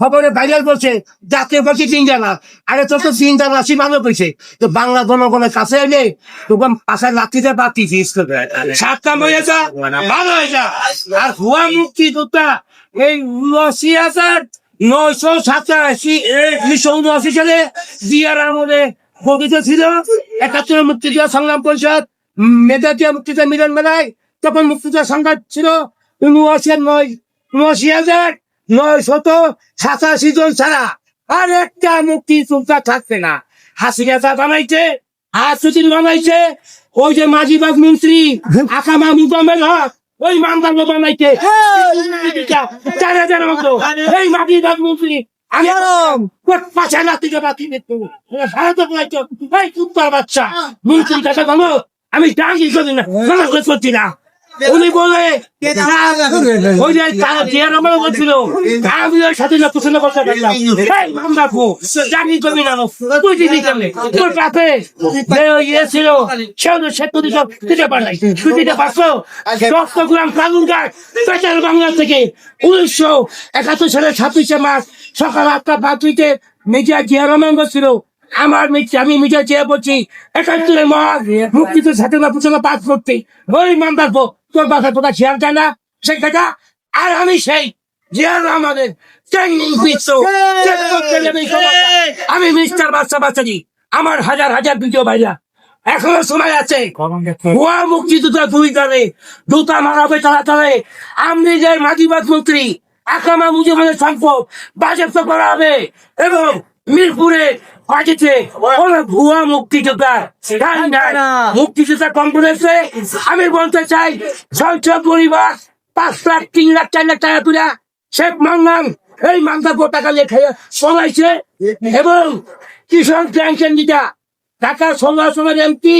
খবরে ভাইরাল করছে জাতীয় পাখি না। আরে তো তো তিনটা রাশি ভালো কইছে। তো বাংলা জনগণের কাছে এলে তখন পাশায় লাঠিতে বাতি সাতটা ভালো আর হুয়া মুক্তি দুটা এই উনআশি হাজার নয়শো সাতাশি উনিশশো উনআশি সালে জিয়ার আমলে গঠিত ছিল। একাত্তর মুক্তিযোদ্ধা সংগ্রাম পরিষদ মেধাতিয়া মুক্তিযোদ্ধা মিলন মেলায় তখন মুক্তিযোদ্ধা সংঘাত ছিল। উনআশি নয়, উনআশি হাজার নয় শত সাতাশি জন ছাড়া আর একটা মুক্তি যোদ্ধা থাকবে না। হাসিনা যা বানাইছে হাসুদ্দিন বানাইছে ওই যে মাঝিবাগ মন্ত্রী আকামা মুজামেল হক ওই মামদার বানাইছে। চার হাজার মতো এই মাঝিবাগ মন্ত্রী আমি ডাকি করি না করছি না। উনি বলে ওই যে বলছিল সাথে না পছন্দ করতে পারলাম এই মামলা করবি না তুই দিবি কেমনে তোর যে ইয়ে ছিল সেও তো সে তুই সব দিতে পারলাই তুই দিতে পারছ? চট্টগ্রাম গাছ বাংলা থেকে উনিশশো একাত্তর সালের ছাব্বিশে মার্চ সকাল আটটা বাতুইতে মিডিয়া জিয়া রহমান ছিল আমার মির্চি আমি মিডিয়া চেয়ে বলছি একাত্তরের মহান মুক্তিতে সাথে না পুছানো পাস করতে। ওই মামদার তোর বাসার তোরা শেয়ার চায় না? সেই কথা আর আমি সেই। জিয়ার পিচ্ছ আমি মিস্টার বাচ্চা বাচ্চাজি আমার হাজার হাজার ভিডিও ভাইরা এখনও সময় আছে। ভুয়া মুক্তিযোদ্ধা দুই দলে দুটা মারাবে তারা তালে আপনি যে মাটিবাদ মন্ত্রী আকামা মুজিবের সম্পদ বাজেপ্ত করা হবে। এবং মিরপুরে বাজেটে কোনো ভুয়া মুক্তিযোদ্ধা। তাই না। মুক্তিযোদ্ধা কম আমি বলতে চাই সংসদ পরিবার পাঁচ লাখ তিন লাখ চার লাখ টাকা তুলে শেখ মান্নান এই মান্দার টাকা লেখে চলাইছে এবং কিষণ কৃষক ব্যাংকের নিটা ঢাকা সংগ্রাসনের এমপি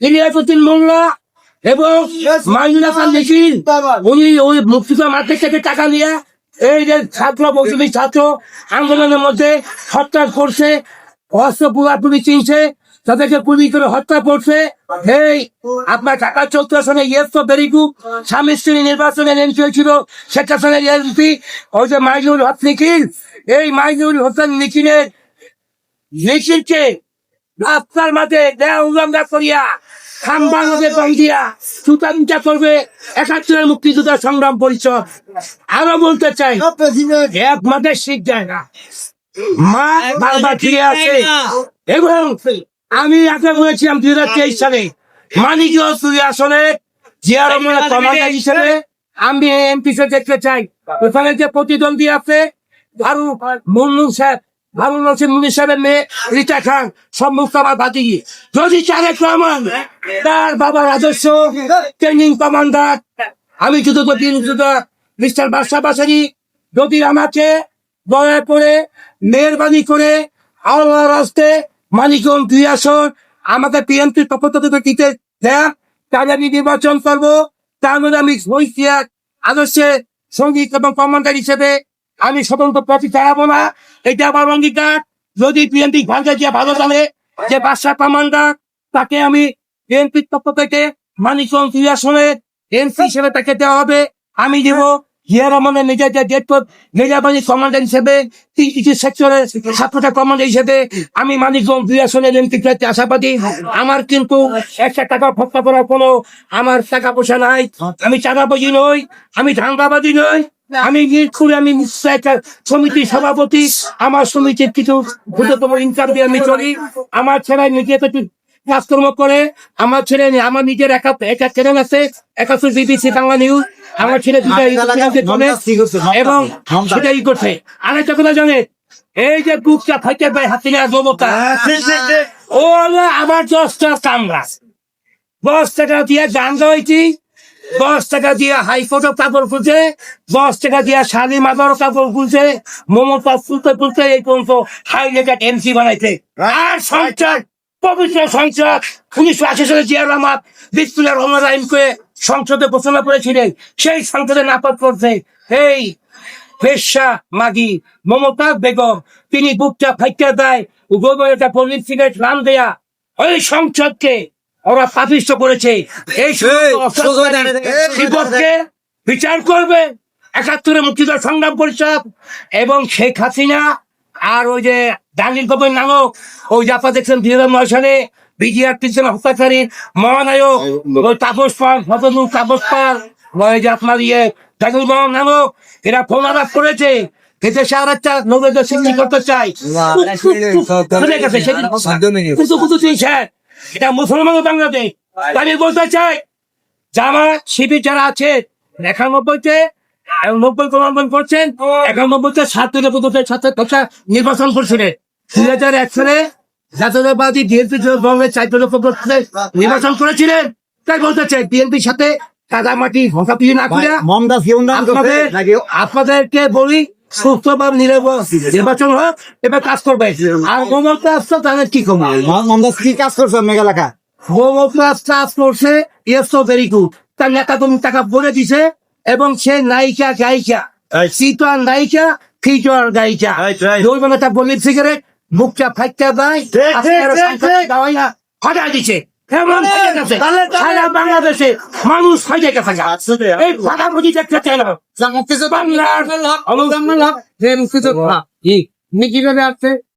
ইলিয়াসুদ্দিন মোল্লা এবং মাইনুল হাসান নিখিল উনি ওই মুক্তিযোদ্ধা মাঠের থেকে টাকা নিয়ে এই যে ছাত্র বৈষম্য ছাত্র আন্দোলনের মধ্যে হত্যা করছে। অস্ত্র পুরাপুরি চিনছে? তাদেরকে গুলি করে হত্যা করছে? এই আপনার ঢাকা চৌদ্দ সনে ইয়েস তো গুড স্বামী স্ত্রী নির্বাচনে এমপি হয়েছিল শেখ হাসিনের এমপি ওই যে মাইনুল হক নিখিল এই মাইনুল হোসেন নিখিলের নিখিলকে রাস্তার মাঝে দেয়া উল্লঙ্ঘা করিয়া খাম্বা নদে বান্ধিয়া সুতান্তা করবে একাত্তরের মুক্তিযোদ্ধা সংগ্রাম পরিষদ আরও বলতে চাই এক মাঠে শিখ যায় না। মা বারবার ফিরে আসে এবং আমি আগে বলেছিলাম দুই হাজার তেইশ সালে মানিকগঞ্জ দুই আসনে জিয়া রহমানের কমান্ডার হিসেবে আমি এমপি কে দেখতে চাই। ওখানে যে প্রতিদ্বন্দ্বী আছে ভারু মুন্নু সাহেব ভারু নসিম মুনির সাহেবের মেয়ে রিতা খান সম্মুখ আমার বাদি যদি চারেক রহমান তার বাবার আদর্শ ট্রেনিং কমান্ডার আমি শুধু মিস্টার বাদশা বাসারি যদি আমাকে দয়া করে মেহরবানি করে আল্লাহর রাস্তে মানিকগঞ্জ দুই আসন আমাকে পিএমপি তপতকে দিতে দেন তাহলে আমি নির্বাচন করব। মধ্যে আমি হইছিয়ার আদর্শে সংগীত এবং কমান্ডার হিসেবে। আমি স্বতন্ত্র প্রার্থী চালাবো না, এটা আমার অঙ্গীকার। যদি বিএনপি ভাঙ্গে যে ভালো জানে যে বাদশা কমান্ডার তাকে আমি বিএনপির পক্ষ থেকে মানিকগঞ্জ দুই আসনে এমপি হিসেবে তাকে দেওয়া হবে। আমি দেব হিয়া নিরাপত্তা কমান্ডার হিসেবে তিনটি সেক্টরের ছাত্রটা কমান্ডার হিসেবে আমি মানিকগঞ্জ দুই এমপি প্রার্থী আশাবাদী আমার কিন্তু একটা টাকা ফটকা করার কোনো আমার টাকা পয়সা নাই আমি চাঁদাবাজি নই আমি ধান্দাবাজি নই আমি নির্খুরে আমি সমিতির সভাপতি আমার সমিতির কিছু ক্ষুদ্রতম ইনকাম দিয়ে আমি চলি আমার ছেলে নিজে তো কাজকর্ম করে আমার ছেলে আমার নিজের একা একা চ্যানেল আছে একাত্তর বিবিসি বাংলা নিউজ আমার ছেলে এবং সেটাই করছে। আরেকটা কথা জানে এই যে বুকটা ফাইতে পায় হাতে ও হলো আমার দশটা কামরা দশ টাকা দিয়ে গান গাইছি দশ টাকা দিয়ে হাইকোর্টও কাপড় খুলছে দশ টাকা দিয়ে শালি মাদার কাপড় খুলছে মমতা ফুলতে ফুলতে এই পর্যন্ত হাই লেগাট এমসি বানাইছে। আর সঞ্চয় পবিত্র সংসদ উনিশশো আশি সালে জিয়া রহমান বিসমিল্লাহ রহমান রাহিমকে সংসদে ঘোষণা করেছিলেন সেই সংসদে নাপাত করছে এই পেশা মাগি মমতা বেগম তিনি বুকটা ফাইটা দেয় গোবরটা দেয়া ওই সংসদকে ওরা পাপিষ্ট করেছে। এই বিপক্ষে বিচার করবে একাত্তরে সংগ্রাম পরিষদ এবং শেখ হাসিনা আর ওই যে কবির নামক ওই যে আপনারা দেখছেন দুই হাজার নয় সালে বিজিআর তিনজন হত্যাকারীর মহানায়ক ওই তাপস পাল ভদ্রলোক তাপস পাল ওই যে আপনার ইয়ে দাদুল মোহাম্মদ নামক এরা ফোনারাপ করেছে খেতে সার একটা করতে চাই এটা মুসলমান বাংলাদেশ আমি বলতে চাই জামা শিবির যারা আছে একানব্বইতে নব্বই কলম্বন করছেন একানব্বইতে সাত থেকে পঁচিশে ছাত্র কথা নির্বাচন করছিলেন দুই হাজার এক সালে জাতীয়তাবাদী বিএনপি নির্বাচন করেছিলেন। তাই বলতে চাই বিএনপির সাথে কাদা মাটি ঘষাপিটি না করে আপনাদেরকে বলি সুস্থভাবে নিরাপদ নির্বাচন হোক এবার কাজ করবে। আর গোমলটা আসছে তাদের কি কমে মমতাজ কি কাজ করছে মেঘা কাজ করছে ইয়েস তো ভেরি গুড তার নেতা তুমি টাকা বলে দিছে এবং সে নায়িকা গায়িকা। সিতার নায়িকা গায়িকা। দুই বলি সিগারেট। মুখটা ফাইটা দেয় ফাটা দিছে? সারা বাংলাদেশে মানুষ ফাইটে গেছে গা। এই ফাটাফুটি দেখতে চাই না। বাংলার মুক্তিযোদ্ধা আপনি কীভাবে আসছে?